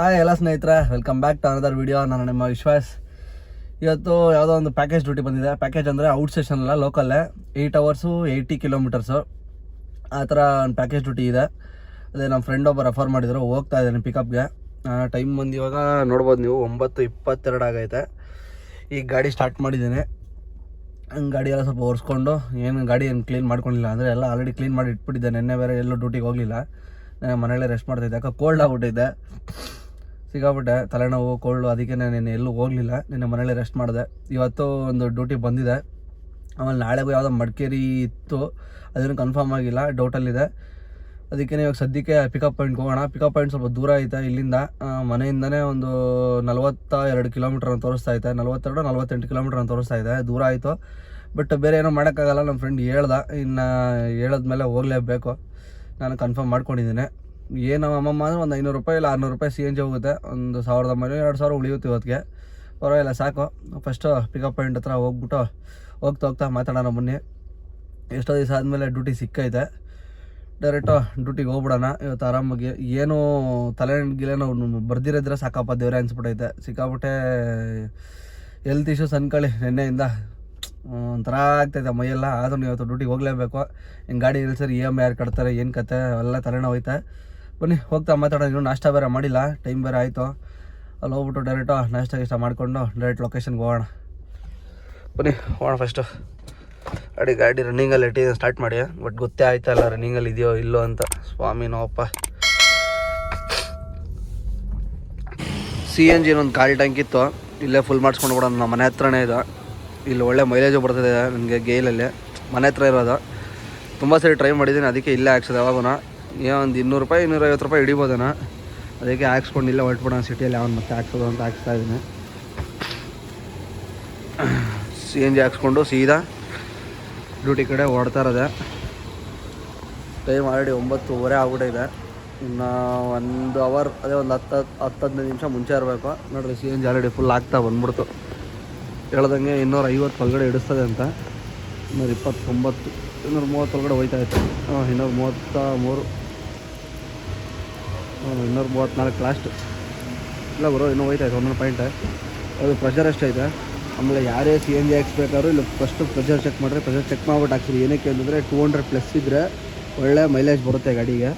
Hi ಎಲ್ಲ ಸ್ನೇಹಿತರೆ. Welcome back to another video ನಾನು ನಿಮ್ಮ ವಿಶ್ವಾಸ್. ಇವತ್ತು ಯಾವುದೋ ಒಂದು ಪ್ಯಾಕೇಜ್ ಡ್ಯೂಟಿ ಬಂದಿದೆ. ಪ್ಯಾಕೇಜ್ ಅಂದರೆ ಔಟ್ ಸ್ಟೇಷನ್ ಅಲ್ಲ ಲೋಕಲ್ಲೇ ಏಯ್ಟ್ ಅವರ್ಸು ಏಯ್ಟಿ ಕಿಲೋಮೀಟರ್ಸು ಆ ಥರ ಒಂದು ಪ್ಯಾಕೇಜ್ ಡ್ಯೂಟಿ ಇದೆ. ಅದೇ ನಮ್ಮ ಫ್ರೆಂಡ್ ಒಬ್ಬ ರೆಫರ್ ಮಾಡಿದರು. ಹೋಗ್ತಾ ಇದ್ದಾನೆ ಪಿಕಪ್ಗೆ ಟೈಮ್ ಬಂದು ಇವಾಗ ನೋಡ್ಬೋದು ನೀವು, ಒಂಬತ್ತು ಇಪ್ಪತ್ತೆರಡು ಆಗೈತೆ. ಈಗ ಗಾಡಿ ಸ್ಟಾರ್ಟ್ ಮಾಡಿದ್ದೀನಿ. ಹಂಗೆ ಗಾಡಿ ಎಲ್ಲ ಸ್ವಲ್ಪ ಒರೆಸ್ಕೊಂಡು ಏನು ಗಾಡಿ ಏನು ಕ್ಲೀನ್ ಮಾಡ್ಕೊಂಡಿಲ್ಲ ಅಂದರೆ ಎಲ್ಲ ಆಲ್ರೆಡಿ ಕ್ಲೀನ್ ಮಾಡಿ ಇಟ್ಬಿಟ್ಟಿದ್ದೆ. ನಿನ್ನೆ ಬೇರೆ ಎಲ್ಲೂ ಡ್ಯೂಟಿಗೆ ಹೋಗಲಿಲ್ಲ. ಮನೆಯಲ್ಲೇ ರೆಸ್ಟ್ ಮಾಡ್ತಿದ್ದೆ ಯಾಕೆ ಕೋಲ್ಡ್ ಆಗ್ಬಿಟ್ಟಿದ್ದೆ ಸಿಕ್ಕಾಬಿಟ್ಟೆ ತಲೆನೋವು ಕೋಲ್ಡು, ಅದಕ್ಕೆ ನಾನು ಎಲ್ಲೂ ಹೋಗಲಿಲ್ಲ. ನಿನ್ನೆ ಮನೇಲಿ ರೆಸ್ಟ್ ಮಾಡಿದೆ. ಇವತ್ತು ಒಂದು ಡ್ಯೂಟಿ ಬಂದಿದೆ. ಆಮೇಲೆ ನಾಳೆಗೂ ಯಾವುದೋ ಮಡಿಕೇರಿ ಇತ್ತು. ಅದನ್ನು ಕನ್ಫರ್ಮ್ ಆಗಿಲ್ಲ. ಡೌಟಲ್ಲಿದೆ ಅದಕ್ಕೆ ಇವಾಗ ಸದ್ಯಕ್ಕೆ ಪಿಕಪ್ ಪಾಯಿಂಟ್ಗೆ ಹೋಗೋಣ. ಪಿಕಪ್ ಪಾಯಿಂಟ್ ಸ್ವಲ್ಪ ದೂರ ಐತೆ ಇಲ್ಲಿಂದ. ಮನೆಯಿಂದನೇ ಒಂದು ನಲವತ್ತ ಎರಡು ಕಿಲೋಮೀಟ್ರ್ ಅಂತ ತೋರಿಸ್ತಾ ಐತೆ. ನಲವತ್ತೆರಡು ನಲವತ್ತೆಂಟು ಕಿಲೋಮೀಟ್ರ್ ಅಂತ ತೋರಿಸ್ತಾ ಇದೆ. ದೂರ ಆಯಿತು. ಬಟ್ ಬೇರೆ ಏನೋ ಮಾಡೋಕ್ಕಾಗಲ್ಲ. ನಮ್ಮ ಫ್ರೆಂಡ್ ಹೇಳ್ದೆ. ಇನ್ನು ಹೇಳಿದ್ಮೇಲೆ ಹೋಗಲೇಬೇಕು. ನಾನು ಕನ್ಫರ್ಮ್ ಮಾಡ್ಕೊಂಡಿದ್ದೀನಿ. ಏನು ಅಮ್ಮಮ್ಮ ಅಂದರೆ ಒಂದು ಐನೂರು ರೂಪಾಯಿ ಇಲ್ಲ ಆರುನೂರು ರೂಪಾಯಿ ಸಿ ಎನ್ ಜಿ ಹೋಗುತ್ತೆ. ಒಂದು ಸಾವಿರದ ಒಂಬೈನೂರು, ಎರಡು ಸಾವಿರ ಉಳಿಯುತ್ತೆ ಇವತ್ತಿಗೆ ಪರವಾಗಿಲ್ಲ, ಸಾಕು. ಫಸ್ಟು ಪಿಕಪ್ ಪಾಯಿಂಟ್ ಹತ್ರ ಹೋಗ್ಬಿಟ್ಟು ಹೋಗ್ತಾ ಹೋಗ್ತಾ ಮಾತಾಡೋಣ ಬನ್ನಿ. ಎಷ್ಟೋ ದಿವಸ ಆದಮೇಲೆ ಡ್ಯೂಟಿ ಸಿಕ್ಕೈತೆ. ಡೈರೆಕ್ಟು ಡ್ಯೂಟಿಗೆ ಹೋಗ್ಬಿಡೋಣ. ಇವತ್ತು ಆರಾಮಾಗಿ ಏನು ತಲೆ ಗಿಲೆನೋ ಬರ್ದಿರೋದ್ರೆ ಸಾಕಪ್ಪ ದೇವ್ರೆ ಅನಿಸ್ಬಿಟ್ಟೈತೆ ಸಿಕ್ಕಾಪಟ್ಟೆ ಹೆಲ್ತ್ ಇಶ್ಯೂಸ್ ಅನ್ಕೊಳ್ಳಿ ನಿನ್ನೆಯಿಂದ. ಒಂಥರ ಆಗ್ತೈತೆ ಮೈಯೆಲ್ಲ. ಆದ್ರೂ ಇವತ್ತು ಡ್ಯೂಟಿಗೆ ಹೋಗಲೇಬೇಕು. ಹಿಂಗೆ ಗಾಡಿ ಸರ್ ಇ ಎಂ ಐ ಯಾರು ಕಟ್ತಾರೆ, ಏನು ಕತೆ? ಅವೆಲ್ಲ ತಲೆನೋವು ಐತೆ. ಬನ್ನಿ, ಹೋಗ್ತಾ ಮಾತಾಡೋಣ. ಇನ್ನೂ ನಾಷ್ಟ ಬೇರೆ ಮಾಡಿಲ್ಲ. ಟೈಮ್ ಬೇರೆ ಆಯಿತು. ಅಲ್ಲಿ ಹೋಗ್ಬಿಟ್ಟು ಡೈರೆಕ್ಟು ನಾಷ್ಟ ಗಿಷ್ಟ ಮಾಡಿಕೊಂಡು ಡೈರೆಕ್ಟ್ ಲೊಕೇಶನ್ಗೆ ಹೋಗೋಣ. ಬನ್ನಿ, ಹೋಗೋಣ ಫಸ್ಟು ಅಡಿ ಗಾಡಿ ರನ್ನಿಂಗಲ್ಲಿ ಇಟ್ಟಿದ್ದೀನಿ ಸ್ಟಾರ್ಟ್ ಮಾಡಿ. ಬಟ್ ಗೊತ್ತೇ ಆಯ್ತಲ್ಲ ರನ್ನಿಂಗಲ್ಲಿ ಇದೆಯೋ ಇಲ್ಲೋ ಅಂತ. ಸ್ವಾಮಿನೋ ಅಪ್ಪ ಸಿ ಎನ್ ಜಿನ ಒಂದು ಖಾಲಿ ಟ್ಯಾಂಕ್ ಇತ್ತು. ಇಲ್ಲೇ ಫುಲ್ ಮಾಡಿಸ್ಕೊಂಡು ಬಿಡೋಣ ನಮ್ಮ ಮನೆ ಹತ್ರನೇ ಇದೆ. ಇಲ್ಲಿ ಒಳ್ಳೆ ಮೈಲೇಜು ಬರ್ತದೆ ನನಗೆ ಗೇಲಲ್ಲಿ. ಮನೆ ಹತ್ರ ಇರೋದು. ತುಂಬ ಸರಿ ಟ್ರೈ ಮಾಡಿದ್ದೀನಿ ಅದಕ್ಕೆ ಇಲ್ಲೇ ಹಾಕ್ಸೋದು ಯಾವಾಗೂ ಏನೋ ಒಂದು ಇನ್ನೂರು ರೂಪಾಯಿ, ಇನ್ನೂರೈವತ್ತು ರೂಪಾಯಿ ಹಿಡಿಬೋದೇನ? ಅದಕ್ಕೆ ಹಾಕ್ಸ್ಕೊಂಡಿಲ್ಲ ಹೊರಟ್ಬಿಡೋಣ ಸಿಟಿಯಲ್ಲಿ ಅವನು ಮತ್ತೆ ಹಾಕ್ಸೋದು ಅಂತ ಹಾಕ್ಸ್ತಾ ಇದ್ದೀನಿ ಸಿ ಎನ್ ಜಿ ಹಾಕ್ಸ್ಕೊಂಡು ಸೀದಾ ಡ್ಯೂಟಿ ಕಡೆ ಓಡ್ತಾ ಇರೋದೆ. ಟೈಮ್ ಆಲ್ರೆಡಿ ಒಂಬತ್ತುವರೆ ಆಗ್ಬಿಟ್ಟಿದೆ. ಇನ್ನು ಒಂದು ಅವರ್ ಅದೇ ಒಂದು ಹತ್ತು ಹತ್ತು ಹದಿನೈದು ನಿಮಿಷ ಮುಂಚೆ ಇರಬೇಕು. ನೋಡಿರಿ C N G already full ಆಗ್ತಾ ಬಂದ್ಬಿಡ್ತು. ಹೇಳ್ದಂಗೆ ಇನ್ನೂರ ಐವತ್ತು ಒಳಗಡೆ ಇಡಿಸ್ತದೆ ಅಂತ. ಇನ್ನೂರ ಇಪ್ಪತ್ತೊಂಬತ್ತು ಇನ್ನೂರ ಮೂವತ್ತು ಒಳಗಡೆ ಹೋಯ್ತಾ ಇತ್ತು. ಇನ್ನೂರ ಮೂವತ್ತ ಮೂರು ಇನ್ನೂರ ಮೂವತ್ತ್ನಾಲ್ಕು ಲಾಸ್ಟ್ ಇಲ್ಲ ಬರೋ ಇನ್ನೂ ಹೋಯ್ತಾಯ್ತು, ಒಂದೊಂದು ಪಾಯಿಂಟ್ ಅದು ಪ್ರೆಷರ್ ಎಷ್ಟೈತೆ ಆಮೇಲೆ ಯಾರೇ ಸಿ ಎನ್ ಜಿ ಹಾಕ್ಸ್ಬೇಕಾದ್ರೂ ಇಲ್ಲಿ ಫಸ್ಟು ಪ್ರೆಷರ್ ಚೆಕ್ ಮಾಡಿದ್ರೆ ಪ್ರೆಷರ್ ಚೆಕ್ ಮಾಡ್ಬಿಟ್ಟು ಹಾಕ್ಸಿರಿ. ಏನಕ್ಕೆ ಅಂತಂದರೆ ಟೂ ಹಂಡ್ರೆಡ್ ಪ್ಲಸ್ ಇದ್ದರೆ ಒಳ್ಳೆ ಮೈಲೇಜ್ ಬರುತ್ತೆ ಗಾಡಿಗೆ.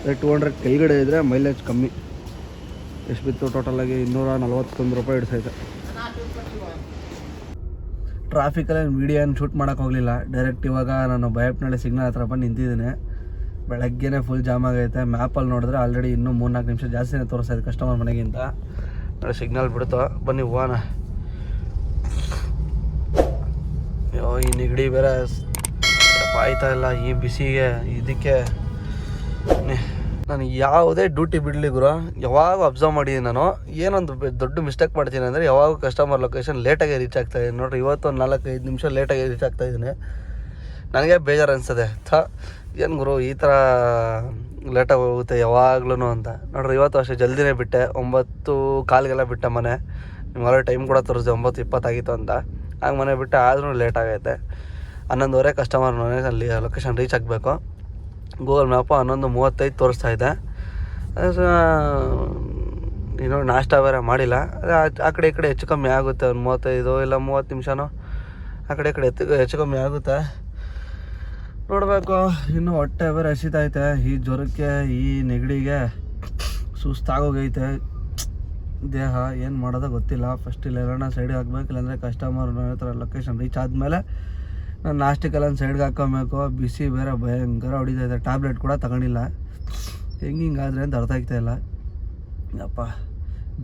ಅದೇ ಟೂ ಹಂಡ್ರೆಡ್ ಕೆಳಗಡೆ ಇದ್ದರೆ ಮೈಲೇಜ್ ಕಮ್ಮಿ. ಎಷ್ಟು ಬಿತ್ತು ಟೋಟಲಾಗಿ ಇನ್ನೂರ ನಲ್ವತ್ತೊಂದು ರೂಪಾಯಿ ಹಿಡ್ಸೈತೆ ಟ್ರಾಫಿಕಲ್ಲಿ ವೀಡಿಯೋ ಏನು ಶೂಟ್ ಮಾಡೋಕೆ ಹೋಗಲಿಲ್ಲ. ಡೈರೆಕ್ಟ್ ಇವಾಗ ನಾನು ಬಯಪ್ನಳ್ಳಿ ಸಿಗ್ನಲ್ ಹತ್ರ ಬಂದು ನಿಂತಿದ್ದೀನಿ. ಬೆಳಗ್ಗೆನೇ ಫುಲ್ ಜಾಮ್ ಆಗೈತೆ. ಮ್ಯಾಪಲ್ಲಿ ನೋಡಿದ್ರೆ ಆಲ್ರೆಡಿ ಇನ್ನೂ ಮೂರ್ನಾಲ್ಕು ನಿಮಿಷ ಜಾಸ್ತಿನೇ ತೋರಿಸ್ತಾಯಿದೆ ಕಸ್ಟಮರ್ ಮನೆಗಿಂತ. ನೋಡಿ ಸಿಗ್ನಲ್ ಬಿಡ್ತು. ಬನ್ನಿ ಹೋಗೋಣ ಅಯ್ಯೋ ಈ ನೆಗಡಿ ಬೇರೆ ಆಯ್ತಾ ಇಲ್ಲ. ಈ ಬಿಸಿಗೆ, ಇದಕ್ಕೆ. ನಾನು ಯಾವುದೇ ಡ್ಯೂಟಿ ಬಿಡಲಿ ಗುರು. ಯಾವಾಗ ಅಬ್ಸರ್ವ್ ಮಾಡಿದ್ದೀನಿ ನಾನು. ಏನೊಂದು ದೊಡ್ಡ ಮಿಸ್ಟೇಕ್ ಮಾಡ್ತೀನಿ ಅಂದರೆ ಯಾವಾಗ ಕಸ್ಟಮರ್ ಲೊಕೇಶನ್ ಲೇಟಾಗಿ ರೀಚ್ ಆಗ್ತಾಯಿದ್ದೀನಿ ನೋಡಿರಿ ಇವತ್ತು ನಾಲ್ಕೈದು ನಿಮಿಷ ಲೇಟಾಗಿ ರೀಚ್ ಆಗ್ತಾ ಇದ್ದೀನಿ. ನನಗೆ ಬೇಜಾರು ಅನಿಸ್ತದೆ ಥ, ಏನು ಗುರು, ಈ ಥರ ಲೇಟಾಗಿ ಹೋಗುತ್ತೆ ಯಾವಾಗ್ಲೂ ಅಂತ. ನೋಡ್ರಿ, ಇವತ್ತು ಅಷ್ಟೇ ಜಲ್ದಿನೇ ಬಿಟ್ಟೆ, ಒಂಬತ್ತು ಕಾಲಿಗೆಲ್ಲ ಬಿಟ್ಟೆ ಮನೆ. ನಿಮ್ಗೆ ಟೈಮ್ ಕೂಡ ತೋರಿಸಿದೆ, ಒಂಬತ್ತು ಇಪ್ಪತ್ತಾಗಿತ್ತು ಅಂತ. ಹಾಗೆ ಮನೆ ಬಿಟ್ಟೆ, ಆದ್ರೂ ಲೇಟ್ ಆಗೈತೆ. ಹನ್ನೊಂದುವರೆ ಕಸ್ಟಮರ್ ಮನೆ ಅಲ್ಲಿ ಲೊಕೇಶನ್ ರೀಚ್ ಆಗಬೇಕು. ಗೂಗಲ್ ಮ್ಯಾಪು ಹನ್ನೊಂದು ಮೂವತ್ತೈದು ತೋರಿಸ್ತಾ ಇದೆ. ಇನ್ನೂ ನಾಷ್ಟ ಬೇರೆ ಮಾಡಿಲ್ಲ. ಅದೇ, ಆ- ಆ ಕಡೆ ಈ ಕಡೆ ಹೆಚ್ಚು ಕಮ್ಮಿ ಆಗುತ್ತೆ, ಒಂದು ಮೂವತ್ತೈದು ಇಲ್ಲ ಮೂವತ್ತು ನಿಮಿಷನೋ. ಆ ಕಡೆ ಈ ಕಡೆ ಹೆಚ್ಚು ಹೆಚ್ಚು ಕಮ್ಮಿ ಆಗುತ್ತೆ. ನೋಡಬೇಕು. ಇನ್ನು ಹೊಟ್ಟೆ ಬೇರೆ ಹಸಿತೈತೆ. ಈ ಜ್ವರಕ್ಕೆ, ಈ ನೆಗಡಿಗೆ ಸುಸ್ತಾಗೋಗೈತೆ. ದೇಹ ಏನು ಮಾಡೋದೋ ಗೊತ್ತಿಲ್ಲ. ಫಸ್ಟ್ ಇಲ್ಲಿ ಎಲ್ಲ ಸೈಡ್ಗೆ ಹಾಕ್ಬೇಕು. ಇಲ್ಲಾಂದರೆ ಕಸ್ಟಮರ್ ಹತ್ರ ಲೊಕೇಶನ್ ರೀಚ್ ಆದಮೇಲೆ ನಾನು ನಾಷ್ಟಕ್ಕೆಲ್ಲ ಸೈಡ್ಗೆ ಹಾಕೋಬೇಕು ಬಿಸಿ ಬೇರೆ ಭಯಂಕರ ಹೊಡಿತೈತೆ. ಟ್ಯಾಬ್ಲೆಟ್ ಕೂಡ ತಗೊಂಡಿಲ್ಲ. ಹೆಂಗೆ ಹಿಂಗಾದ್ರೆ ಅಂತ ಅರ್ಥ ಆಗ್ತಾ ಇಲ್ಲ. ಅಪ್ಪ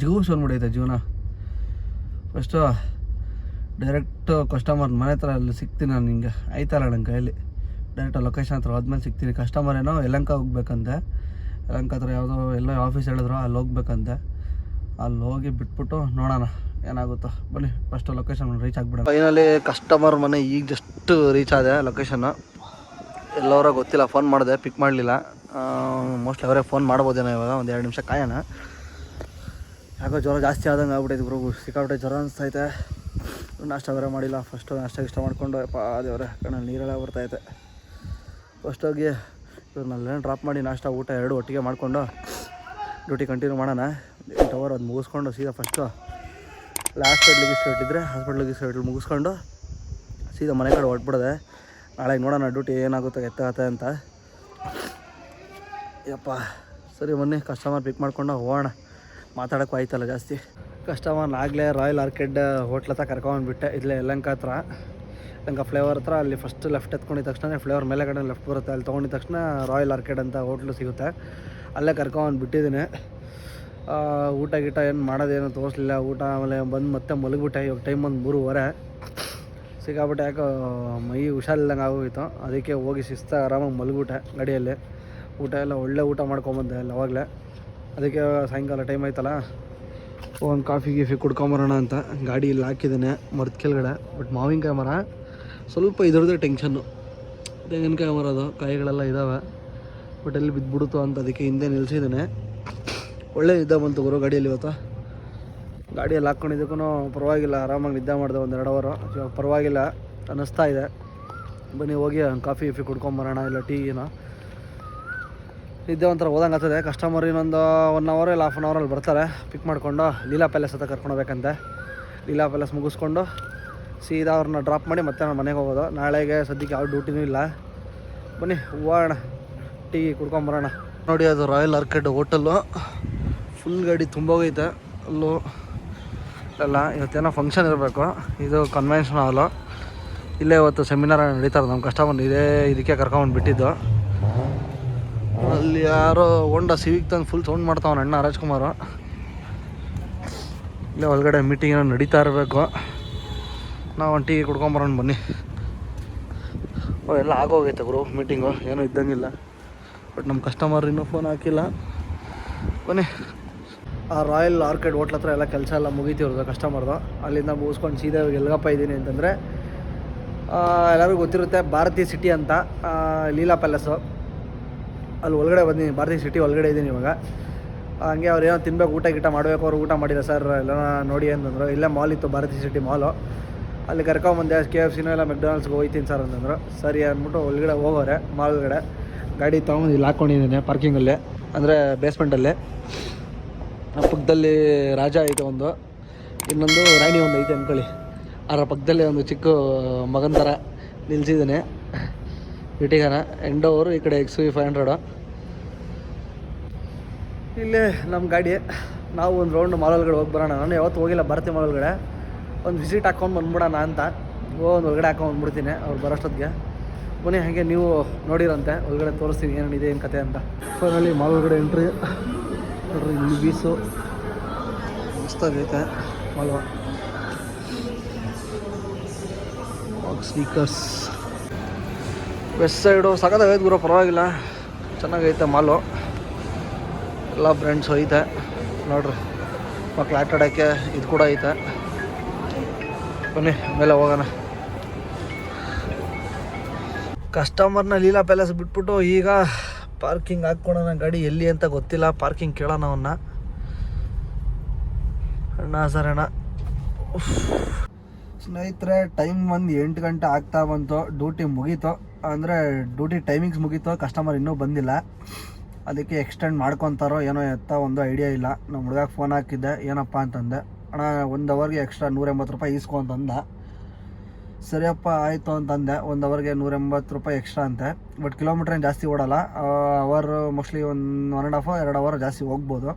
ಜೀವಸ್ ಬಂದ್ಬಿಡೈತೆ ಜೀವನ. ಫಸ್ಟು ಡೈರೆಕ್ಟು ಕಸ್ಟಮರ್ ಮನೆ ಹತ್ರ ಅಲ್ಲಿ ಸಿಗ್ತೀನಿ ನಾನು ಹಿಂಗೆ ಆಯ್ತಲ್ಲ ನನ್ನ ಕೈಯಲ್ಲಿ? ಡೈರೆಕ್ಟ್ ಲೊಕೇಶನ್ ಹತ್ರ ಹೋದ್ಮೇಲೆ ಸಿಗ್ತೀನಿ. ಕಸ್ಟಮರ್ ಏನೋ ಯಲಂಕ ಹೋಗ್ಬೇಕಂತೆ ಯಲಂಕ ಹತ್ರ ಯಾವುದೋ ಎಲ್ಲೋ ಆಫೀಸ್ ಹೇಳಿದ್ರು, ಅಲ್ಲಿ ಹೋಗ್ಬೇಕಂತೆ ಅಲ್ಲಿ ಹೋಗಿ ಬಿಟ್ಬಿಟ್ಟು ನೋಡೋಣ, ಏನಾಗುತ್ತೋ. ಬನ್ನಿ ಫಸ್ಟ್ ಲೊಕೇಶನ್ ರೀಚ್ ಆಗಿಬಿಡೋಣ. ಫೈನಲಿ ಕಸ್ಟಮರ್ ಮನೆ ಈಗ ಜಸ್ಟ್ ರೀಚ್ ಆದೆ ಲೊಕೇಶನ್ನು ಎಲ್ಲವರ ಗೊತ್ತಿಲ್ಲ ಫೋನ್ ಮಾಡಿದೆ ಪಿಕ್ ಮಾಡಲಿಲ್ಲ. ಮೋಸ್ಟ್ಲಿ ಅವರೇ ಫೋನ್ ಮಾಡ್ಬೋದೇನೋ ಇವಾಗ, ಒಂದು ಎರಡು ನಿಮಿಷ ಕಾಯೋಣ. ಯಾಕೋ ಜ್ವರ ಜಾಸ್ತಿ ಆದಂಗೆ ಆಗ್ಬಿಟ್ಟೈತೆ ಬ್ರೋ ಸಿಕ್ಕಾಬಿಟ್ಟೆ ಜ್ವರ ಅನಿಸ್ತೈತೆ. ನಾಷ್ಟ ಬೇರೆ ಮಾಡಿಲ್ಲ ಫಸ್ಟು ನಾಷ್ಟ ಇಷ್ಟ ಮಾಡಿಕೊಂಡು ಅಪ್ಪ ದೇವರೇ, ಕಣ್ಣಲ್ಲಿ ನೀರೆಲ್ಲ ಬರ್ತೈತೆ ಫಸ್ಟ್ ಹೋಗಿ ಇವ್ರನ್ನೆಲ್ಲ ಡ್ರಾಪ್ ಮಾಡಿ ನಾಷ್ಟ, ಊಟ ಎರಡು ಒಟ್ಟಿಗೆ ಮಾಡಿಕೊಂಡು ಡ್ಯೂಟಿ ಕಂಟಿನ್ಯೂ ಮಾಡೋಣ. ಎಂಟು ಅವರ್ ಅದು ಮುಗಿಸ್ಕೊಂಡು ಸೀದಾ ಫಸ್ಟು ಹಾಸ್ಪಿಟ್ಲಿಗೆ ಇಷ್ಟು ಇದ್ದರೆ ಹಾಸ್ಪಿಟ್ಲಿಗೆ ಇಷ್ಟು ಮುಗಿಸ್ಕೊಂಡು ಸೀದಾ ಮನೆ ಕಡೆ ಹೊಟ್ಬಿಡದೆ ನಾಳೆಗೆ ನೋಡೋಣ ಡ್ಯೂಟಿ ಏನಾಗುತ್ತೆ, ಎತ್ತಾಗತ್ತೆ ಅಂತ. ಯಪ್ಪ, ಸರಿ ಮೊನ್ನೆ ಕಸ್ಟಮರ್ ಪಿಕ್ ಮಾಡ್ಕೊಂಡು ಹೋಗೋಣ. ಮಾತಾಡೋಕ್ಕೂ ಆಯ್ತಲ್ಲ ಜಾಸ್ತಿ. ಕಸ್ಟಮರ್ ಆಗಲೇ ರಾಯಲ್ ಆರ್ಕಿಡ್ ಹೋಟ್ಲತ್ತ ಕರ್ಕೊಂಡ್ಬಿಟ್ಟೆ ಇಲ್ಲೇ ಯಲಂಕ ಹತ್ರ. ಯಲಂಕ ಫ್ಲೇವರ್ ಹತ್ರ ಅಲ್ಲಿ ಫಸ್ಟ್ ಲೆಫ್ಟ್ ಎತ್ಕೊಂಡಿದ ತಕ್ಷಣ ಫ್ಲೇವರ್ ಮೇಲೆ ಕಡೆ ಲೆಫ್ಟ್ ಬರುತ್ತೆ. ಅಲ್ಲಿ ತೊಗೊಂಡಿದ ತಕ್ಷಣ ರಾಯಲ್ ಆರ್ಕಿಡ್ ಅಂತ ಹೋಟ್ಲು ಸಿಗುತ್ತೆ. ಅಲ್ಲೇ ಕರ್ಕೊಂಡು ಬಿಟ್ಟಿದ್ದೀನಿ. ಊಟ ಗೀಟ ಏನು ಮಾಡೋದೇನು ತೋರಿಸ್ಲಿಲ್ಲ. ಊಟ ಆಮೇಲೆ ಬಂದು ಮತ್ತೆ ಮಲಗಿಬಿಟ್ಟೆ. ಇವಾಗ ಟೈಮ್ ಒಂದು ಮೂರುವರೆ. ಸಿಕ್ಕಾಬಿಟ್ಟೆ ಯಾಕೋ ಮೈ ಹುಷಾರಿಲ್ದಂಗೆ ಆಗೋಗಿತ್ತು ಅದಕ್ಕೆ ಹೋಗಿ ಶಿಸ್ತ ಆರಾಮಾಗಿ ಮಲಗಿಬಿಟ್ಟೆ ಗಡಿಯಲ್ಲಿ. ಊಟ ಎಲ್ಲ ಒಳ್ಳೆ ಊಟ ಮಾಡ್ಕೊಂಬಂದೆ ಅವಾಗಲೇ. ಅದಕ್ಕೆ ಸಾಯಂಕಾಲ ಟೈಮ್ ಆಯ್ತಲ್ಲ. ಒಂದು ಕಾಫಿ ಗೀಫಿ ಕುಡ್ಕೊಂಬರೋಣ ಅಂತ ಗಾಡಿ ಇಲ್ಲಿ ಹಾಕಿದ್ದೇನೆ ಮರದ ಕೆಳಗಡೆ. ಬಟ್ ಮಾವಿನಕಾಯಿ ಮರ, ಸ್ವಲ್ಪ ಇದ್ರದ್ದೇ ಟೆನ್ಷನ್ನು ತೆಂಗಿನಕಾಯಿ ಮರ ಅದು, ಕಾಯಿಗಳೆಲ್ಲ ಇದ್ದಾವೆ ಬಟ್ ಎಲ್ಲಿ ಬಿದ್ದುಬಿಡುತ್ತೋ ಅಂತ ಅದಕ್ಕೆ ಹಿಂದೆ ನಿಲ್ಸಿದ್ದೇನೆ. ಒಳ್ಳೆ ನಿದ್ದೆ ಬಂತು ಗುರು ಗಾಡಿಯಲ್ಲಿ ಇವತ್ತು. ಗಾಡಿಯಲ್ಲಿ ಹಾಕ್ಕೊಂಡಿದ್ದಕ್ಕೂ ಪರವಾಗಿಲ್ಲ, ಆರಾಮಾಗಿ ನಿದ್ದೆ ಮಾಡಿದೆ ಒಂದು ಎರಡು ಅವರು ಇವಾಗ ಪರವಾಗಿಲ್ಲ, ಅನ್ನಿಸ್ತಾ ಇದೆ. ಬನ್ನಿ ಹೋಗಿ, ಕಾಫಿ ಗೀಫಿ ಕುಡ್ಕೊಂಬರೋಣ ಇಲ್ಲ ಟೀನ ನಿದ್ದೆ ಒಂಥರ ಹೋದಂಗೆ ಆಗ್ತದೆ. ಕಸ್ಟಮರ್ ಇನ್ನೊಂದು ಒನ್ ಅವರ್ ಇಲ್ಲ ಹಾಫ್ ಅನ್ ಅವರಲ್ಲಿ ಬರ್ತಾರೆ. ಪಿಕ್ ಮಾಡಿಕೊಂಡು ಲೀಲಾ ಪ್ಯಾಲೇಸ್ ಹತ್ರ ಕರ್ಕೊಂಡೋಗ್ಬೇಕಂತೆ ಲೀಲಾ ಪ್ಯಾಲೇಸ್ ಮುಗಿಸ್ಕೊಂಡು ಸೀದಾ ಅವ್ರನ್ನ ಡ್ರಾಪ್ ಮಾಡಿ ಮತ್ತೆ ನಾನು ಮನೆಗೆ ಹೋಗೋದು. ನಾಳೆಗೆ ಸದ್ಯಕ್ಕೆ ಯಾವ ಡ್ಯೂಟಿನೂ ಇಲ್ಲ. ಬನ್ನಿ ಹೋಗೋಣ ಟೀ ಕುಡ್ಕೊಂಬರೋಣ ನೋಡಿ ಅದು ರಾಯಲ್ ಆರ್ಕಿಡ್ ಹೋಟೆಲ್ಲು ಫುಲ್ ಗಾಡಿ ತುಂಬ ಹೋಗೈತೆ ಅಲ್ಲೂ ಅಲ್ಲ, ಇವತ್ತೇನೋ ಫಂಕ್ಷನ್ ಇರಬೇಕು. ಇದು ಕನ್ವೆನ್ಷನ್ ಹಾಲು ಇಲ್ಲೇ ಇವತ್ತು ಸೆಮಿನಾರ್ ನಡೀತಾರೆ ನಮ್ಮ ಕಸ್ಟಮರ್ ಇದೇ ಇದಕ್ಕೆ ಕರ್ಕೊಂಬಂದು ಬಿಟ್ಟಿದ್ದು ಅಲ್ಲಿ ಯಾರೋ ಹೊಂಡ ಸಿವಿಕ್ ತಂದು ಫುಲ್ ಸೌಂಡ್ ಮಾಡ್ತಾವನ ಅಣ್ಣ ರಾಜ್ಕುಮಾರ್. ಇಲ್ಲೇ ಒಳಗಡೆ ಮೀಟಿಂಗ್ ಏನೋ ನಡೀತಾ ಇರಬೇಕು. ನಾವು ಒಂದು ಟೀ ಕುಡ್ಕೊಂಬರೋಣ ಬನ್ನಿ. ಓ, ಎಲ್ಲ ಆಗೋಗೈತೆ ಗುರು ಮೀಟಿಂಗು ಏನೂ ಇದ್ದಂಗಿಲ್ಲ. ಬಟ್ ನಮ್ಮ ಕಸ್ಟಮರ್ ಇನ್ನೂ ಫೋನ್ ಹಾಕಿಲ್ಲ. ಬನ್ನಿ. ಆ ರಾಯಲ್ ಆರ್ಕಿಡ್ ಹೋಟ್ಲ್ ಹತ್ರ ಎಲ್ಲ ಕೆಲಸ ಎಲ್ಲ ಮುಗೀತಿವ್ರದ್ದು ಕಸ್ಟಮರ್ದು ಅಲ್ಲಿಂದ ಮುಗಿಸ್ಕೊಂಡು ಸೀದಾ ಎಲ್ಗಪ್ಪ ಇದ್ದೀನಿ ಅಂತಂದರೆ ಎಲ್ಲರಿಗೂ ಗೊತ್ತಿರುತ್ತೆ ಭಾರತೀಯ ಸಿಟಿ ಅಂತ ಲೀಲಾ ಪ್ಯಾಲೇಸು ಅಲ್ಲಿ ಒಳಗಡೆ ಬಂದೀನಿ, ಭಾರತಿ ಸಿಟಿ ಒಳಗಡೆ ಇದ್ದೀನಿ ಇವಾಗ. ಹಂಗೆ ಅವ್ರು ಏನೋ ತಿನ್ಬೇಕು, ಊಟ ಗೀಟ ಮಾಡಬೇಕು, ಅವ್ರು ಊಟ ಮಾಡಿಲ್ಲ, ಸರ್ ಎಲ್ಲ ನೋಡಿ ಅಂತಂದ್ರು. ಇಲ್ಲೇ ಮಾಲ್ ಇತ್ತು, ಭಾರತಿ ಸಿಟಿ ಮಾಲು ಅಲ್ಲಿ ಕರ್ಕೊಂಬಂದೆ ಕೆ ಎಫ್ ಸಿನೋ ಇಲ್ಲ ಮೆಕ್ಡೊನಾಲ್ಡ್ಸ್ಗೆ ಹೋಗ್ತೀನಿ ಸರ್ ಅಂತಂದ್ರು. ಸರಿ ಅಂದ್ಬಿಟ್ಟು ಒಳಗಡೆ ಹೋಗೋರೆ ಮಾಲ್ ಒಳಗಡೆ. ಗಾಡಿ ತೊಗೊಂಡು ಇಲ್ಲಿ ಹಾಕ್ಕೊಂಡಿದ್ದೀನಿ ಪಾರ್ಕಿಂಗಲ್ಲಿ ಅಂದರೆ ಬೇಸ್ಮೆಂಟಲ್ಲಿ ಪಕ್ಕದಲ್ಲಿ ರಾಜ ಐತೆ ಒಂದು. ಇನ್ನೊಂದು ರಾಣಿ ಒಂದು ಐತೆ ಅಂದ್ಕೊಳ್ಳಿ ಅದರ ಪಕ್ಕದಲ್ಲಿ ಒಂದು ಚಿಕ್ಕ ಮಗನ ಥರ ನಿಲ್ಸಿದ್ದಾನೆ. ಇಟಿಗಾನ ಎಂಡೋವರು ಈ ಕಡೆ ಎಕ್ಸ್ ವಿ ಫೈವ್ ಹಂಡ್ರೆಡು ಇಲ್ಲೇ ನಮ್ಮ ಗಾಡಿ. ನಾವು ಒಂದು ರೌಂಡ್ ಮಾಲ್ ಒಳಗಡೆ ಹೋಗಿ ಬರೋಣ. ನಾನು ಯಾವತ್ತು ಹೋಗಿಲ್ಲ, ಬರ್ತೀನಿ ಮಾಲ್ ಒಳಗಡೆ ಒಂದು ವಿಸಿಟ್ ಹಾಕ್ಕೊಂಡು ಬಂದ್ಬಿಡೋಣ ಅಂತ. ಓ, ಒಂದು ಒಳಗಡೆ ಹಾಕೊಂಡು ಬಂದ್ಬಿಡ್ತೀನಿ. ಅವ್ರು ಬರೋಷ್ಟೊತ್ತಿಗೆ. ಬನ್ನಿ, ಹಾಗೆ ನೀವು ನೋಡಿರಂತೆ. ಒಳಗಡೆ ತೋರಿಸ್ತೀನಿ ಏನೇನಿದೆ ಏನು ಕತೆ ಅಂತ. ಫೈನಲಿ ಮಾಲ್ ಒಳಗಡೆ ಎಂಟ್ರಿ ನೋಡ್ರಿ ಇಲ್ಲಿ ಬೀಸು ಮಸ್ತಾಗೈತೆ ಮಾಲ್ವ. ಸ್ನೀಕರ್ಸ್ ವೆಸ್ಟ್ ಸೈಡು ಸಖತ್ತಾಗೈತೆ ಗುರು, ಪರವಾಗಿಲ್ಲ. ಚೆನ್ನಾಗೈತೆ ಮಾಲು. ಎಲ್ಲ ಬ್ರ್ಯಾಂಡ್ಸು ಐತೆ. ನೋಡ್ರಿ, ಮಕ್ಳು ಆಟ ಆಡೋಕ್ಕೆ ಇದು ಕೂಡ ಐತೆ. ಬನ್ನಿ ಮೇಲೆ ಹೋಗೋಣ. ಕಸ್ಟಮರ್ನ ಲೀಲಾ ಪ್ಯಾಲೇಸ್ ಬಿಟ್ಬಿಟ್ಟು ಈಗ ಪಾರ್ಕಿಂಗ್ ಹಾಕ್ಕೊಳೋಣ ಗಾಡಿ ಎಲ್ಲಿ ಅಂತ ಗೊತ್ತಿಲ್ಲ. ಪಾರ್ಕಿಂಗ್ ಕೇಳೋಣ ಅವನ್ನ ಅಣ್ಣ ಸರ್ ಅಣ್ಣ ಸ್ನೇಹಿತರೆ ಟೈಮ್ ಒಂದು ಎಂಟು ಗಂಟೆ ಆಗ್ತಾ ಬಂತು. ಡ್ಯೂಟಿ ಮುಗೀತು. ಅಂದರೆ ಡ್ಯೂಟಿ ಟೈಮಿಂಗ್ಸ್ ಮುಗೀತು ಕಸ್ಟಮರ್ ಇನ್ನೂ ಬಂದಿಲ್ಲ. ಅದಕ್ಕೆ ಎಕ್ಸ್ಟೆಂಡ್ ಮಾಡ್ಕೊತಾರೋ ಏನೋ ಎತ್ತ ಒಂದು ಐಡಿಯಾ ಇಲ್ಲ. ನಮ್ಮ ಹುಡುಗಕ್ಕೆ ಫೋನ್ ಹಾಕಿದ್ದೆ, ಏನಪ್ಪ ಅಂತಂದೆ. ಅಣ್ಣ, ಒಂದು ಅವರ್ಗೆ ಎಕ್ಸ್ಟ್ರಾ ನೂರೆಂಬತ್ತು ರೂಪಾಯಿ ಇಸ್ಕೊ ಅಂತಂದ. ಸರಿಯಪ್ಪ, ಆಯಿತು ಅಂತಂದೆ. ಒಂದು ಅವರ್ಗೆ ನೂರೆಂಬತ್ತು ರೂಪಾಯಿ ಎಕ್ಸ್ಟ್ರಾ ಅಂತೆ. ಬಟ್ ಕಿಲೋಮೀಟ್ರ್ ಏನು ಜಾಸ್ತಿ ಓಡಲ್ಲ. ಅವರ್ ಮೋಸ್ಟ್ಲಿ ಒಂದು ಒನ್ ಆ್ಯಂಡ್ ಹಾಫ್ ಎರಡು ಅವರ್ ಜಾಸ್ತಿ ಹೋಗ್ಬೋದು.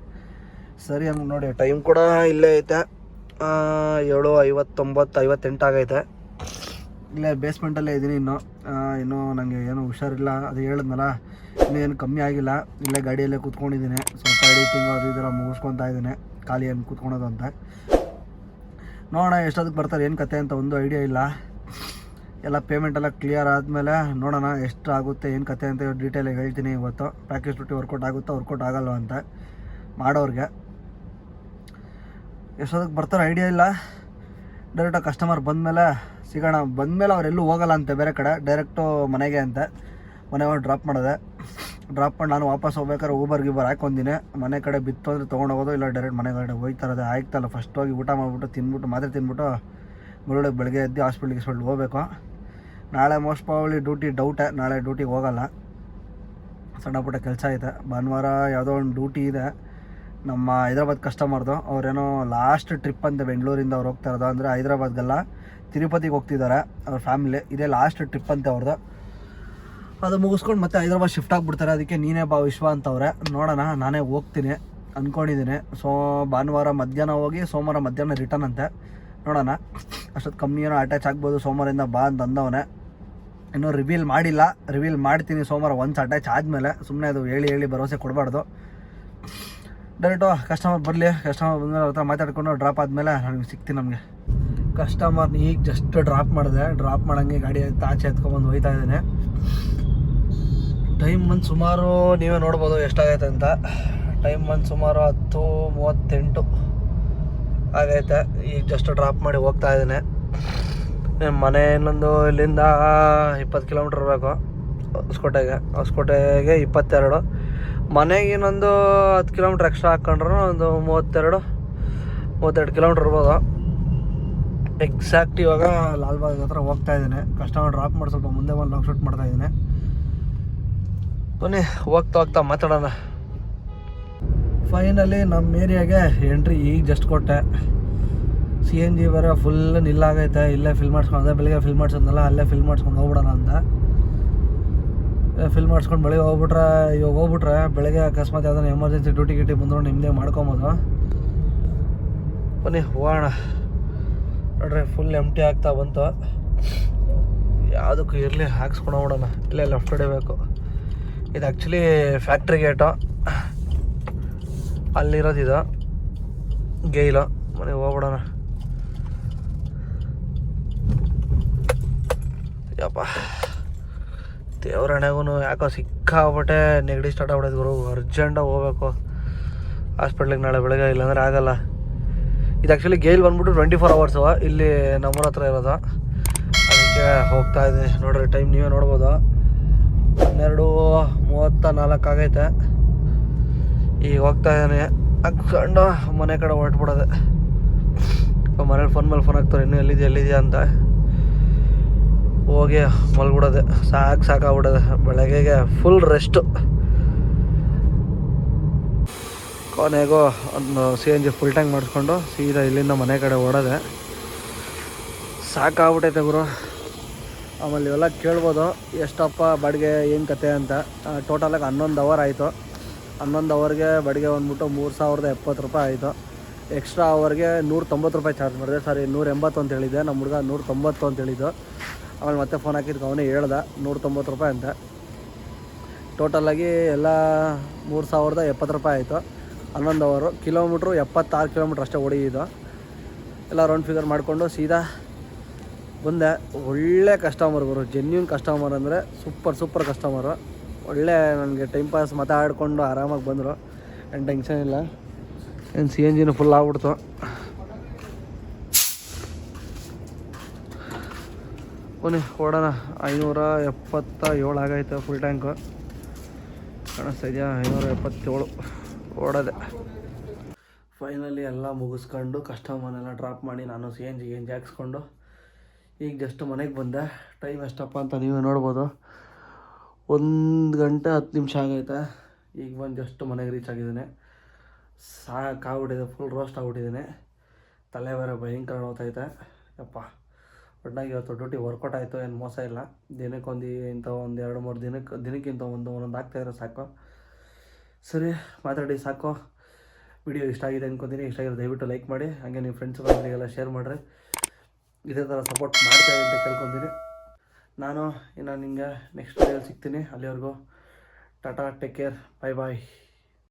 ಸರಿ ಹಂಗೆ ನೋಡಿ ಟೈಮ್ ಕೂಡ ಇಲ್ಲೇ ಐತೆ. ಏಳು ಐವತ್ತೊಂಬತ್ತು ಐವತ್ತೆಂಟು ಆಗೈತೆ. ಇಲ್ಲೇ ಬೇಸ್ಮೆಂಟಲ್ಲೇ ಇದ್ದೀನಿ ಇನ್ನು. ಇನ್ನೂ ನನಗೆ ಏನೂ ಹುಷಾರಿಲ್ಲ, ಅದು ಹೇಳಿದ್ನಲ್ಲ, ಇನ್ನೂ ಏನು ಕಮ್ಮಿ ಆಗಿಲ್ಲ. ಇಲ್ಲೇ ಗಾಡಿಯಲ್ಲೇ ಕೂತ್ಕೊಂಡಿದ್ದೀನಿ. ಸ್ವಲ್ಪ ಎಡಿಟಿಂಗ್ ಅದು ಇದೆಲ್ಲ ಮುಗಿಸ್ಕೊತಾ ಇದ್ದೀನಿ. ಖಾಲಿ ಏನು ಕೂತ್ಕೊಳೋದು ಅಂತ. ನೋಡೋಣ ಎಷ್ಟೊತ್ತಿಗೆ ಬರ್ತಾರೆ, ಏನು ಕತೆ ಅಂತ ಒಂದು ಐಡಿಯಾ ಇಲ್ಲ. ಎಲ್ಲ ಪೇಮೆಂಟ್ ಎಲ್ಲ ಕ್ಲಿಯರ್ ಆದಮೇಲೆ ನೋಡೋಣ ಎಷ್ಟು ಆಗುತ್ತೆ, ಏನು ಕತೆ ಅಂತ ಡೀಟೇಲಾಗಿ ಹೇಳ್ತೀನಿ ಇವತ್ತು. ಪ್ಯಾಕೇಜ್ ಬಿಟ್ಟು ವರ್ಕೌಟ್ ಆಗುತ್ತೋ ವರ್ಕೌಟ್ ಆಗಲ್ವ ಅಂತ ಮಾಡೋರಿಗೆ. ಎಷ್ಟೊತ್ತಿಗೆ ಬರ್ತಾರೋ ಐಡಿಯಾ ಇಲ್ಲ. ಡೈರೆಕ್ಟಾಗಿ ಕಸ್ಟಮರ್ ಬಂದಮೇಲೆ ಸಿಗೋಣ. ಬಂದಮೇಲೆ ಅವರೆಲ್ಲೂ ಹೋಗಲ್ಲ ಅಂತೆ ಬೇರೆ ಕಡೆ ಡೈರೆಕ್ಟು ಮನೆಗೆ ಅಂತೆ. ಮನೆ ಹೋಗಿ ಡ್ರಾಪ್ ಮಾಡಿದೆ. ಡ್ರಾಪ್ ಮಾಡಿ ನಾನು ವಾಪಸ್ ಹೋಗ್ಬೇಕಾದ್ರೆ ಊಬರ್ ಗೀಬರ್ ಹಾಕೊಂಡಿನಿ ಮನೆ ಕಡೆ ಬಿತ್ತು ಅಂದರೆ ತೊಗೊಂಡೋಗೋದು ಇಲ್ಲ ಡೈರೆಕ್ಟ್ ಮನೆ ಕಡೆ ಹೋಗ್ತಾ ಆಯ್ತಲ್ಲ ಫಸ್ಟ್ ಹೋಗಿ ಊಟ ಮಾಡಿಬಿಟ್ಟು ತಿಂದ್ಬಿಟ್ಟು ಮಾತ್ರೆ ತಿಂದ್ಬಿಟ್ಟು ಮುರುಳಿಗೆ ಬೆಳಗ್ಗೆ ಎದ್ದು ಹಾಸ್ಪಿಟ್ಲಿಗೆ ಸ್ವಲ್ಪ ಹೋಗಬೇಕು. ನಾಳೆ ಮೋಸ್ಟ್ ಪ್ರಾಬಲಿ ಡ್ಯೂಟಿ ಡೌಟೆ ನಾಳೆ ಡ್ಯೂಟಿಗೆ ಹೋಗಲ್ಲ. ಸಣ್ಣ ಪುಟ್ಟ ಕೆಲಸ ಐತೆ. ಭಾನುವಾರ ಯಾವುದೋ ಒಂದು ಡ್ಯೂಟಿ ಇದೆ. ನಮ್ಮ ಹೈದ್ರಾಬಾದ್ ಕಸ್ಟಮರ್ದು, ಅವರೇನೋ ಲಾಸ್ಟ್ ಟ್ರಿಪ್ ಅಂತ ಬೆಂಗಳೂರಿಂದ ಅವ್ರು ಹೋಗ್ತಾ ಇರೋದು, ಅಂದರೆ ಹೈದ್ರಾಬಾದ್ಗೆಲ್ಲ ತಿರುಪತಿಗೆ ಹೋಗ್ತಿದ್ದಾರೆ ಅವ್ರ ಫ್ಯಾಮಿಲಿ ಇದೇ ಲಾಸ್ಟ್ ಟ್ರಿಪ್ ಅಂತೆ ಅವ್ರದ್ದು ಅದು ಮುಗಿಸ್ಕೊಂಡು ಮತ್ತೆ ಹೈದ್ರಾಬಾದ್ ಶಿಫ್ಟ್ ಆಗಿಬಿಡ್ತಾರೆ. ಅದಕ್ಕೆ ನೀನೇ ಬಾ ವಿಶ್ವ ಅಂತವ್ರೆ ನೋಡೋಣ, ನಾನೇ ಹೋಗ್ತೀನಿ ಅಂದ್ಕೊಂಡಿದ್ದೀನಿ ಸೋ, ಭಾನುವಾರ ಮಧ್ಯಾಹ್ನ ಹೋಗಿ, ಸೋಮವಾರ ಮಧ್ಯಾಹ್ನ ರಿಟರ್ನ್ ಅಂತೆ. ನೋಡೋಣ. ಅಷ್ಟೊತ್ತು ಕಮ್ಮಿ ಏನೋ ಅಟ್ಯಾಚ್ ಆಗ್ಬೋದು, ಸೋಮವಾರದಿಂದ ಬಾ ಅಂತ ಅಂದವನೇ. ಇನ್ನೂ ರಿವೀಲ್ ಮಾಡಿಲ್ಲ. ರಿವೀಲ್ ಮಾಡ್ತೀನಿ, ಸೋಮವಾರ ಒನ್ಸ್ ಅಟ್ಯಾಚ್ ಆದಮೇಲೆ. ಸುಮ್ಮನೆ ಅದು ಹೇಳಿ ಹೇಳಿ ಭರವಸೆ ಕೊಡಬಾರ್ದು. ಡೈರೆಕ್ಟು ಕಸ್ಟಮರ್ ಬರಲಿ ಕಸ್ಟಮರ್ ಬಂದಮೇಲೆ ಅವ್ರ ಹತ್ರ ಮಾತಾಡ್ಕೊಂಡು ಡ್ರಾಪ್ ಆದಮೇಲೆ ನನಗೆ ಸಿಗ್ತೀನಿ ನಮಗೆ. ಕಸ್ಟಮರ್ ಈಗ ಜಸ್ಟ್ ಡ್ರಾಪ್ ಮಾಡಿದೆ ಡ್ರಾಪ್ ಮಾಡೋಂಗೆ ಗಾಡಿ ಆಚೆ ಎತ್ಕೊಂಡ್ಬಂದು ಹೋಯ್ತಾ ಇದ್ದೇನೆ. ಟೈಮ್ ಬಂದು ಸುಮಾರು ನೀವೇ ನೋಡ್ಬೋದು ಎಷ್ಟಾಗೈತೆ ಅಂತ. ಟೈಮ್ ಬಂದು ಸುಮಾರು ಹತ್ತು, ಮೂವತ್ತೆಂಟು ಆಗೈತೆ. ಈಗ ಜಸ್ಟ್ ಡ್ರಾಪ್ ಮಾಡಿ ಹೋಗ್ತಾ ಇದ್ದೇನೆ. ಮನೆ ಇನ್ನೊಂದು ಇಲ್ಲಿಂದ ಇಪ್ಪತ್ತು ಕಿಲೋಮೀಟ್ರ್ ಇರಬೇಕು ಹೊಸ್ಕೋಟೆಗೆ, ಹೊಸಕೋಟೆಗೆ ಇಪ್ಪತ್ತೆರಡು. ಮನೆಗೆ ಇನ್ನೊಂದು ಹತ್ತು ಕಿಲೋಮೀಟ್ರ್ ಎಕ್ಸ್ಟ್ರಾ ಹಾಕ್ಕೊಂಡ್ರು ಒಂದು ಮೂವತ್ತೆರಡು ಮೂವತ್ತೆರಡು ಕಿಲೋಮೀಟ್ರ್ ಇರ್ಬೋದು. ಎಕ್ಸಾಕ್ಟ್ ಇವಾಗ ಲಾಲ್ಬಾಗ್ ಹತ್ರ ಹೋಗ್ತಾ ಇದ್ದೀನಿ. ಕಸ್ಟಮರ್ ಡ್ರಾಪ್ ಮಾಡಿ ಸ್ವಲ್ಪ ಮುಂದೆ ಒಂದು ಲಾಂಗ್ ಶೂಟ್ ಮಾಡ್ತಾ ಇದ್ದೀನಿ. ಬನ್ನಿ, ಹೋಗ್ತಾ ಹೋಗ್ತಾ ಮಾತಾಡೋಣ. ಫೈನಲಿ ನಮ್ಮ ಏರಿಯಾಗೆ ಎಂಟ್ರಿ ಈಗ ಜಸ್ಟ್ ಕೊಟ್ಟೆ. ಸಿ ಎನ್ ಜಿ ಬೇರೆ ಫುಲ್ ನಿಲ್ಲಾಗೈತೆ ಇಲ್ಲೇ ಫಿಲ್ ಮಾಡ್ಸ್ಕೊಂಡು ಬೆಳಿಗ್ಗೆ ಫಿಲ್ ಮಾಡಿಸ್ಕೊಂಡಲ್ಲ ಅಲ್ಲೇ ಫಿಲ್ ಮಾಡ್ಸ್ಕೊಂಡು ಹೋಗ್ಬಿಡೋಣ ಅಂತ. ಫಿಲ್ ಮಾಡಿಸ್ಕೊಂಡು ಬೆಳಗ್ಗೆ ಹೋಗ್ಬಿಟ್ರೆ, ಇವಾಗ ಹೋಗ್ಬಿಟ್ರೆ ಬೆಳಗ್ಗೆ ಅಕಸ್ಮಾತ್ ಯಾವ್ದಾನ ಎಮರ್ಜೆನ್ಸಿ ಡ್ಯೂಟಿ ಗಿಟಿ ಬಂದ್ರು ನಿಮ್ಮದೇ ಮಾಡ್ಕೊಬೋದು. ಬನ್ನಿ, ಹೋಗೋಣ. ನೋಡ್ರಿ ಫುಲ್ ಎಂಟಿ ಆಗ್ತಾ ಬಂತು. ಯಾವುದಕ್ಕೂ ಇರಲಿ, ಹಾಕ್ಸ್ಕೊಂಡು ಹೋಗೋಣ ಇಲ್ಲೇ ಲೆಫ್ಟ್ ಹೊಡಿಬೇಕು ಇದು ಆ್ಯಕ್ಚುಲಿ ಫ್ಯಾಕ್ಟ್ರಿ ಗೇಟು ಅಲ್ಲಿರೋದು ಇದು. ಗೇಯ್ಲು. ಮನೆ ಹೋಗ್ಬಿಡೋಣ. ಯಪ್ಪ. ದೇವ್ರಣೆಗೂ ಯಾಕೋ ಸಿಕ್ಕಾಬಿಟ್ಟೆ ನೆಗಡಿ ಸ್ಟಾರ್ಟ್ ಆಗ್ಬಿಡೈತೆ ಗುರು. ಅರ್ಜೆಂಟಾಗಿ ಹೋಗ್ಬೇಕು. ಹಾಸ್ಪಿಟ್ಲಿಗೆ ನಾಳೆ ಬೆಳಗ್ಗೆ, ಇಲ್ಲಾಂದ್ರೆ ಆಗಲ್ಲ. ಇದು ಆ್ಯಕ್ಚುಲಿ ಗೇಲ್ ಬಂದ್ಬಿಟ್ಟು ಟ್ವೆಂಟಿ ಫೋರ್ ಅವರ್ಸು ಇಲ್ಲಿ ನಮ್ಮೂರ ಹತ್ರ ಇರೋದು. ಅದಕ್ಕೆ ಹೋಗ್ತಾ ಇದ್ದೀನಿ. ನೋಡ್ರಿ ಟೈಮ್ ನೀವೇ ನೋಡ್ಬೋದು. ಹನ್ನೆರಡು ಮೂವತ್ತ ನಾಲ್ಕು ಆಗೈತೆ. ಈಗ ಹೋಗ್ತಾ ಇದ್ದಾನೆ. ಹಾಕ್ಕೊಂಡು ಮನೆ ಕಡೆ ಹೊರಟ್ಬಿಡೋದೆ. ಮನೇಲಿ ಫೋನ್ ಮೇಲೆ ಫೋನ್ ಹಾಕ್ತಾರೆ. ಇನ್ನೂ ಎಲ್ಲಿದೆಯಾ ಎಲ್ಲಿದೆಯಾ ಅಂತ. ಹೋಗಿ ಮಲ್ಬಿಡೋದೆ ಸಾಕು ಸಾಕಾಗ್ಬಿಡೋದೆ. ಬೆಳಗ್ಗೆಗೆ ಫುಲ್ ರೆಸ್ಟು ಕೊನೆಗೋ ಒಂದು C N G full tank ಮಾಡಿಸ್ಕೊಂಡು ಸೀದಾ ಇಲ್ಲಿಂದ ಮನೆ ಕಡೆ ಓಡೋದೆ. ಸಾಕಾಗ್ಬಿಟ್ಟೈತೆ ಗುರು. ಆಮೇಲೆ ಇವೆಲ್ಲ ಕೇಳ್ಬೋದು. ಎಷ್ಟಪ್ಪ ಬಾಡಿಗೆ, ಏನು ಕತೆ ಅಂತ. ಟೋಟಲಾಗಿ ಹನ್ನೊಂದು ಅವರ್ ಆಯಿತು. ಹನ್ನೊಂದು ಅವರ್ಗೆ ಬಾಡಿಗೆ ಬಂದ್ಬಿಟ್ಟು ಮೂರು ಸಾವಿರದ ಎಪ್ಪತ್ತು ರೂಪಾಯಿ ಆಯಿತು. ಎಕ್ಸ್ಟ್ರಾ ಅವರ್ಗೆ ನೂರ ತೊಂಬತ್ತು ರೂಪಾಯಿ ಚಾರ್ಜ್ ಮಾಡಿದೆ. ಸರಿ ನೂರ ಎಂಬತ್ತು ಅಂತ ಹೇಳಿದ್ದೆ. ನಮ್ಮ ಹುಡುಗ ನೂರ ತೊಂಬತ್ತು ಅಂತ ಹೇಳಿದ್ದು. ಆಮೇಲೆ ಮತ್ತೆ ಫೋನ್ ಹಾಕಿದ್ದು ಅವನೇ ಹೇಳ್ದ ನೂರ ತೊಂಬತ್ತು ರೂಪಾಯಿ ಅಂತ. ಟೋಟಲಾಗಿ ಎಲ್ಲ ಮೂರು ಸಾವಿರದ ಎಪ್ಪತ್ತು ರೂಪಾಯಿ ಆಯಿತು. ಹನ್ನೊಂದು ಅವರು ಕಿಲೋಮೀಟ್ರು ಎಪ್ಪತ್ತಾರು ಕಿಲೋಮೀಟ್ರ್ ಅಷ್ಟೇ ಹೊಡಿಯಿದ್ದು ಎಲ್ಲ ರೌಂಡ್ ಫಿಗರ್ ಮಾಡಿಕೊಂಡು ಸೀದಾ ಬಂದೆ. ಒಳ್ಳೆ ಕಸ್ಟಮರ್ ಗುರು ಜೆನ್ಯೂನ್ ಕಸ್ಟಮರ್ ಅಂದರೆ ಸೂಪರ್ ಸೂಪರ್ ಕಸ್ಟಮರು ಒಳ್ಳೆ ನನಗೆ ಟೈಮ್ ಪಾಸ್ ಮಾತಾಡಿಕೊಂಡು ಆರಾಮಾಗಿ ಬಂದರು. ಏನು ಟೆನ್ಷನ್ ಇಲ್ಲ. ಏನು ಸಿ ಎನ್ ಜಿನೂ ಫುಲ್ ಆಗ್ಬಿಡ್ತು. ಬನ್ನಿ ಓಡೋಣ ಐನೂರ ಎಪ್ಪತ್ತ ಏಳು ಆಗೈತೆ ಫುಲ್ ಟ್ಯಾಂಕು ಕಾಣಿಸ್ತಾ ಇದೆಯಾ ಐನೂರ ಎಪ್ಪತ್ತೇಳು ಓಡೋದೆ. ಫೈನಲಿ ಎಲ್ಲ ಮುಗಿಸ್ಕೊಂಡು ಕಸ್ಟಮರ್ನೆಲ್ಲ ಡ್ರಾಪ್ ಮಾಡಿ ನಾನು C N G N G ಹಾಕ್ಸ್ಕೊಂಡು. ಈಗ ಜಸ್ಟ್ ಮನೆಗೆ ಬಂದೆ. ಟೈಮ್ ಎಷ್ಟಪ್ಪ ಅಂತ ನೀವು ನೋಡ್ಬೋದು. ಒಂದು ಗಂಟೆ ಹತ್ತು ನಿಮಿಷ ಆಗೈತೆ. ಈಗ ಬಂದು ಜಸ್ಟ್ ಮನೆಗೆ ರೀಚ್ ಆಗಿದ್ದೀನಿ. ಸಾಕಾಗ್ಬಿಟ್ಟಿದೆ ಫುಲ್ ರೋಸ್ಟ್ ಆಗ್ಬಿಟ್ಟಿದ್ದೀನಿ ತಲೆ ಬೇರೆ ಭಯಂಕರ ನೋಡ್ತೈತೆ ಯಪ್ಪ. ಒಟ್ಟಾಗಿ ಇವತ್ತು ಡ್ಯೂಟಿ ವರ್ಕೌಟ್ ಆಯಿತು ಏನು ಮೋಸ ಇಲ್ಲ. ದಿನಕ್ಕೊಂದು ಇಂಥ ಒಂದು ಎರಡು ಮೂರು ದಿನಕ್ಕೆ, ದಿನಕ್ಕಿಂತ ಒಂದು ಒಂದೊಂದು ಆಗ್ತಾಯಿದ್ರೆ ಸಾಕು. ಸರಿ, ಮಾತಾಡಿ, ಸಾಕು. ವಿಡಿಯೋ ಇಷ್ಟ ಆಗಿದೆ ಅನ್ಕೊತೀನಿ. ಇಷ್ಟ ಆಗಿದೆ ದಯವಿಟ್ಟು ಲೈಕ್ ಮಾಡಿ. ಹಾಗೆ ನಿಮ್ಮ ಫ್ರೆಂಡ್ಸ್ ಫ್ಯಾಮಿಲಿಗೆಲ್ಲ ಶೇರ್ ಮಾಡಿರಿ. ಇದೇ ಥರ ಸಪೋರ್ಟ್ ಮಾಡ್ತಾಯಿದೆ ಅಂತ ಕೇಳ್ಕೊತೀನಿ. ನಾನು ಇನ್ನು ನಿಮಗೆ ನೆಕ್ಸ್ಟ್ ವಿಡಿಯೋ ಸಿಗ್ತೀನಿ. ಅಲ್ಲಿವರೆಗೂ tata take care bye bye